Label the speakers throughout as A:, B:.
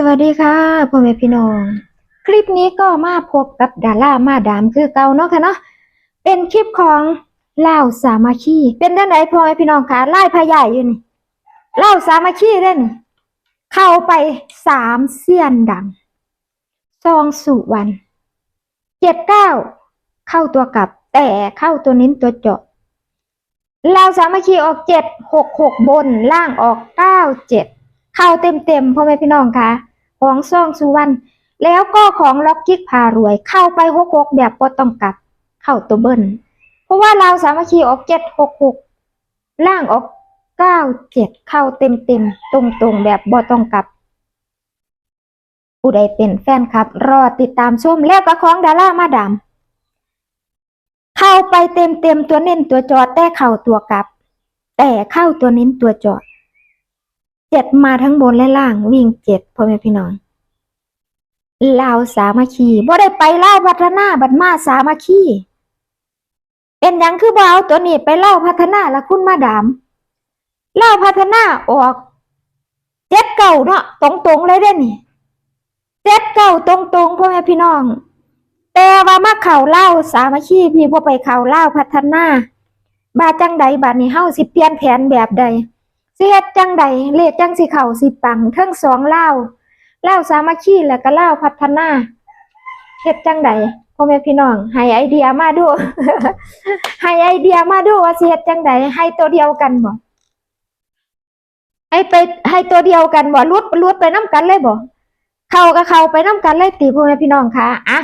A: สวัสดีค่ะพ่อแม่พี่น้อง คลิปนี้ก็มาพบกับดารามาดามคือเก่าเนาะค่ะเนาะเป็นคลิปของเล่าสามัคคีเป็นด้านไหนพ่อแม่พี่น้องคะไล่พายใหญ่อยู่นี่เล่าสามัคคีเด่นเข้าไปสามเสี้ยนดังซองสุวรรณเจ็ดเก้าเข้าตัวกลับ แต่เข้าตัวนิ้นตัวเจาะลาสามัคคีออกเจ็ดหกหกบนล่างออกเก้าเจ็ดเข้าเต็มเต็มๆพ่อแม่พี่น้องคะ ของซ่องสุวรรณแล้วก็ของล็อกกิ๊กพารวย เข้าไปหกหกแบบปต้องกลับ เข้าตัวเบิ้ลเพราะว่าเราสามัคคีออกเจ็ดหกหกล่างออกเก้าเจ็ดเข้าเต็มเต็มตรงตรงแบบบ่ต้องกลับ ผู้ใดเป็นแฟนคลับ รอติดตามชมแล้วก็ของดารามาดามเข้าไปเต็มเต็มตัวเน้นตัวจอแต่เข้าตัวกลับ แต่เข้าตัวเน้นตัวจอด เจ็ดมาทั้งบนและล่างวิ่งเจ็ดพ่อแม่พี่น้องลาวสามัคคีบ่ได้ไปเล่าพัฒนาบัดมาสามัคคีเป็นยังคือบ่เอาตัวนี้ไปเล่าพัฒนาละคุณมาดามเล่าพัฒนาออกเจ็ดเก่าเนาะตรงๆเลยเด้นี่เจ็ดเก่าตรงๆพ่อแม่พี่น้อง แต่ว่ามาเข่าเล่าสามัคคีพี่บ่ไปเข่าเล่าพัฒนา บาจังใดบัดนี้เฮาสิเปลี่ยนแผนแบบใด สิเฮ็ดจังใดเลขจังสิเข้าสิปังเทั้งสองเล่าเล่าสามัคคีแล้วก็เล่าพัฒนาเฮ็ดจังใดพ่อแม่พี่น้องให้ไอเดียมาดูให้ไอเดียมาดูว่าสิเฮ็ดจังใดให้ตัวเดียวกันบ่ให้ไปให้ตัวเดียวกันบ่ลุดลุดไปน้กันเลยบ่เข้าก็เข้าไปน้กันเลยติพ่อแม่พี่น้องค่ะอะ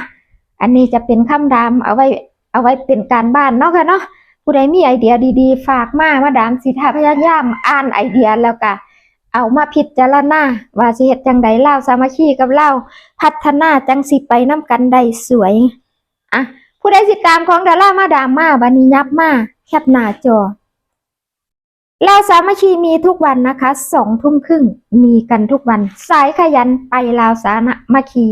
A: อันนี้จะเป็นคำดามเอาไว้ เอาไว้เป็นการบ้านเนาะค่ะเนาะ ผู้ใดมีไอเดียดีๆ ฝากมามาดามสิทธาพยายามอ่านไอเดียแล้วก็เอามาพิจารณาว่าสิเฮ็ดจังใดเล่าสามัคคีกับเล่าพัฒนาจังสิไปน้ำกันได้สวยอะผู้ใดสิตามของดารามาดามมาบัดนี้ยับมาแคปหน้าจอเล่าสามัคคีมีทุกวันนะคะสองทุ่มครึ่งมีกันทุกวัน สายขยันไปลาวสามัคคี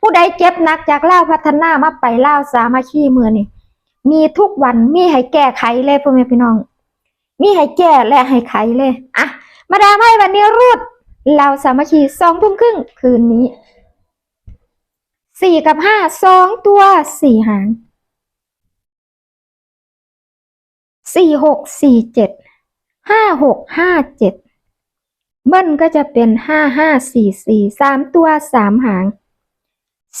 A: ผู้ใดเจ็บนักจากเล่าวพัฒนามาไปเล่าวสามัคคีมือนี่ มีทุกวันมีให้แก้ไขเลยพ่อแม่พี่น้อง มีให้แก้และให้ไขเลยอะมาดามให้วันนี้รูด เราสามัคคีสองทุ่มครึ่งคืนนี้สี่กับห้าสองตัวสี่หางสี่หกสี่เจ็ดห้าหกห้าเจ็ดเบิ้ลก็จะเป็นห้าห้าสี่สี่สามตัวสามหาง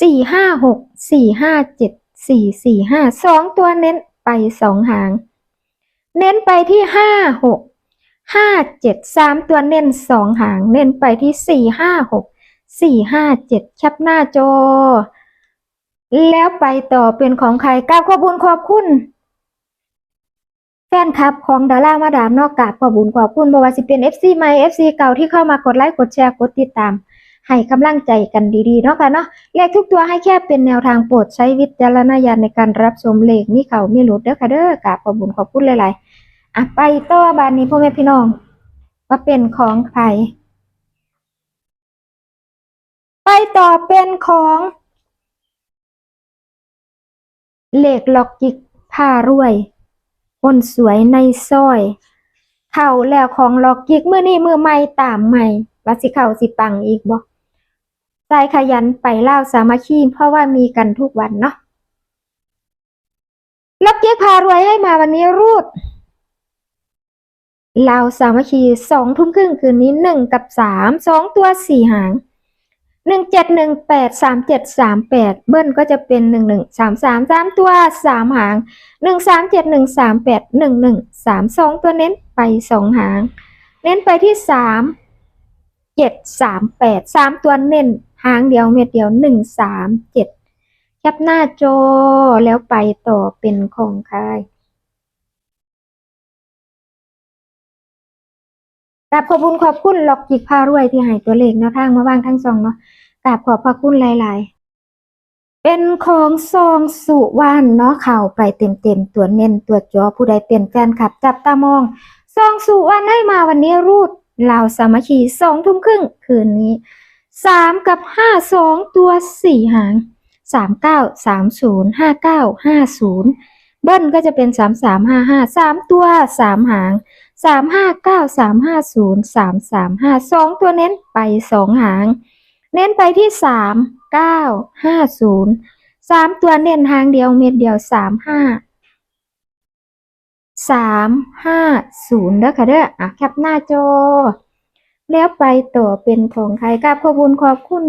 A: สี่ห้าหกสี่ห้าเจ็ด สี่สี่ห้าสองตัวเน้นไปสองหาง เน้นไปที่ห้าหกห้าเจ็ดสามตัวเน้นสองหาง เน้นไปที่สี่ห้าหกสี่ห้าเจ็ดแคปหน้าจอ แล้วไปต่อเป็นของใครก้าวขอบคุญขอบคุณแฟนคลับของดารามาดามนอกกาบขอบุญขอบคุณบว่าสิเป็น FC ใหม่ FC เก่าที่เข้ามากดไลค์กดแชร์กดติดตาม ให้กำลังใจกันดีๆเนาะค่ะเนาะเลขทุกตัวให้แค่เป็นแนวทางโปรดใช้วิจารณญาณในการรับชมเลขมีเขามีหลุดเด้อค่ะเด้อกราบขอบคุญขอบคุณหลายๆอะไปต่อบานนี้พ่อแม่พี่น้องว่าเป็นของใครไปต่อเป็นของเหลขล็อกกิกผ้ารวย คนสวยในซอย เข่าแล้วของล็อกกิกเมื่อนี้มือใหม่ตามใหม่ว่าสิเข่าสิปังอีกบ่ ใจขยันไปเล่าสามัคคีเพราะว่ามีกันทุกวันเนาะล็อกเกียพารวยให้มาวันนี้รูดเล่าสามัคคีสองทุ่มครึ่งคืนนี้หนึ่งกับสามสองตัวสี่หางหนึ่งเจ็ดหนึ่งแปดสามเจ็ดสามแปดเบิ้ลก็จะเป็นหนึ่งหนึ่งสามสามสามตัวสามหางหนึ่งสามเจ็ดหนึ่งสามแปดหนึ่งหนึ่งสามสองตัวเน้นไปสองหาง เน้นไปที่สามเจ็ดสามแปดสามตัวเน้น หางเดียวเม็ดเดียวหนึ่งสามเจ็ดแคปหน้าจอแล้วไปต่อเป็นของใครกราบขอบคุณขอบคุณล็อกจิกพารวยที่ให้ตัวเลขแนวทางมาบ้างทั้งสองเนาะกราบขอบพระคุณหลาย ๆ เป็นของซองสุวรรณเนาะเข่าไปเต็ม ๆ ตัวเน้นตัวจอผู้ใดเป็นแฟนคลับ จับตามองซองสุวรรณให้มาวันนี้รูดลาวสามัคคีสองทุ่มครึ่งคืนนี้ สามกับห้าสองตัวสี่หางสามเก้าสามศูนย์ห้าเก้าห้าศูนย์เบิ้ลก็จะเป็นสามสามห้าห้าสามตัวสามหางสามห้าเก้าสามห้าศูนย์สามสามห้าสองตัวเน้นไปสองหาง เน้นไปที่สามเก้าห้าศูนย์สามตัวเน้นหางเดียวเม็ดเดียวสามห้าสามห้าศูนย์เด้อค่ะเด้ออะแคปหน้าจอ แล้วไปต่อเป็นของใครกับขอบคุญขอบคุณ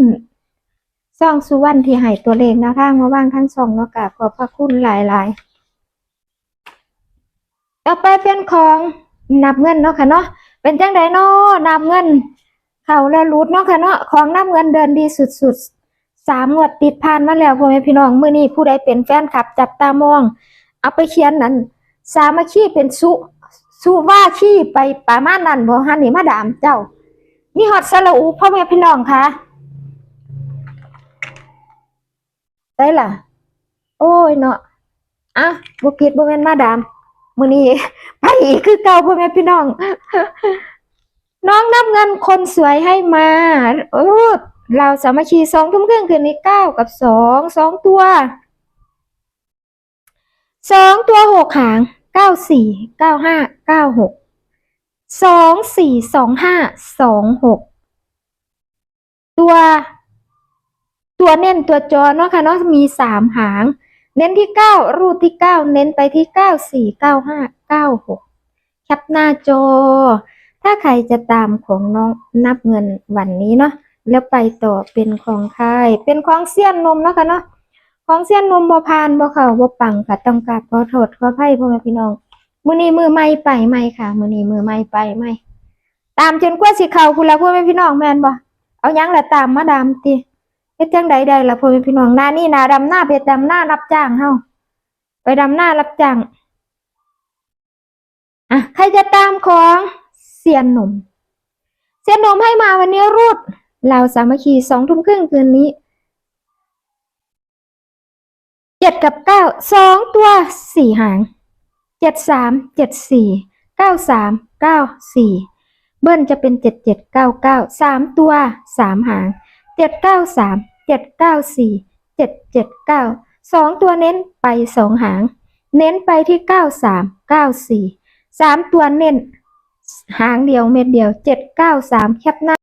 A: ซ่องสุวรรณที่ให้ตัวเลขแนวทางมาว่างทั้งสองเนาะกับขอบพระคุณหลายๆต่อไปเป็นของนับเงินเนาะค่ะเนาะเป็นจังไดเนาะนับเงิน เข่าและรูดเนาะค่ะเนาะของนับเงินเดินดีสุดๆสามงวดติดผ่านมาแล้วพ่อแม่พี่น้องมื้อนี้ผู้ใดเป็นแฟนคลับ จับตามอง เอาไปเขียนนั้น สามัคคีเป็นสุสุว่าขี้ไปประมาณนั้นบ่ฮันนี่มาดามเจ้า นี่ฮอดสระอูพ่อแม่พี่น้องคะได้ล่ะ โอ้ยเนาะอะบ่ผิดบ่แม่นมาดามมือนี้ไปอีกคือเก่าพ่อแม่พี่น้อง น้องนับเงินคนสวยให้มาโอ้เราสามัคคีสองทุ่มครึ่งคืนนี้เก้ากับสองสองตัวสองตัวหกหางเก้าสี่เก้าห้าเก้าหก สองสี่สองห้าสองหกตัวตัวเน้นตัวจอเนาะค่ะเนาะมีสามหาง เน้นที่เก้ารูดที่เก้าเน้นไปที่เก้าสี่เก้าห้าเก้าหกแคปหน้าจอ ถ้าใครจะตามของน้องนับเงินวันนี้เนาะแล้วไปต่อเป็นของใครเป็นของเสี้ยนนมเนาะค่ะเนาะของเสี้ยนนมบ่พานบ่เข้าบ่ปังค่ะต้องกราบขอโทษขออภัยพ่อแม่พี่น้อง มือนี้มือใหม่ไปใหม่ค่ะ มือนี้มือใหม่ไปใหม่ตามจนกว่าสิเขาพุ่นละพ่อแม่พี่น้องแมนบ่เอายังละตามมาดามติเฮ็ดจังใดได้ล่ะพ่อแม่พี่น้องหน้านี่นาดำหน้าเพชรดำหน้ารับจ้างเฮาไปดำหน้ารับจ้างอะใครจะตามของเสียนหนุ่มเสียนหนุ่มให้มาวันนี้รูดเราสามัคคีสองทุ่มครึ่งคืนนี้เจ็ดกับเก้าสองตัวสี่หาง เจ็ดสามเจ็ดสี่เก้าสามเก้าสี่เบิ้ลจะเป็นเจ็ดเจ็ดเก้าเก้าสามตัวสามหางเจ็ดเก้าสามเจ็ดเก้าสี่เจ็ดเจ็ดเก้าสองตัวเน้นไปสองหาง เน้นไปที่เก้าสามเก้าสี่สามตัวเน้นหางเดียวเม็ดเดียวเจ็ดเก้าสามแคปหน้า